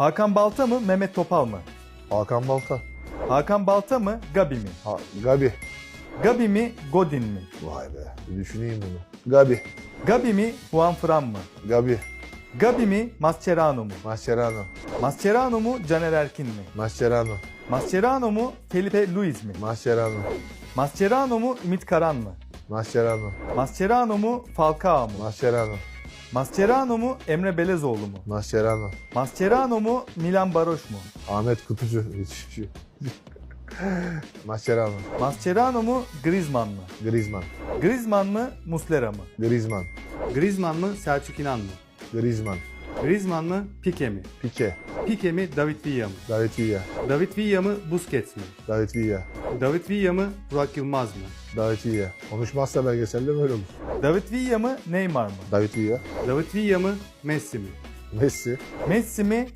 Hakan Balta mı Mehmet Topal mı? Hakan Balta. Hakan Balta mı Gabi mi? Ha, Gabi. Gabi mi Godin mi? Vay be. Bir düşüneyim bunu. Gabi. Gabi mi Juan Fran mı? Gabi. Gabi mi Mascherano mu? Mascherano. Mascherano mu Caner Erkin mi? Mascherano. Mascherano mu Felipe Luis mi? Mascherano. Mascherano mu Ümit Karan mı? Mascherano. Mascherano mu Falcao mu? Mascherano. Mascherano mu Emre Belezoğlu mu? Mascherano. Mascherano mu Milan Baroş mu? Ahmet Kutucu. Hiç. Mascherano. Mascherano mu Griezmann mı? Griezmann. Griezmann mı Muslera mı? Griezmann. Griezmann mı Selçuk İnan mı? Griezmann. Griezmann mı Pique mi? Pique. Pique mi David Villa mı? David Villa. David Villa mı Busquets mi? David Villa. David Villa mı Burak Yılmaz mı? David Villa. Konuşmazsa belgeselde böyle olur. David Villa mı Neymar mı? David Villa. David Villa mı Messi mi? Messi. Messi mi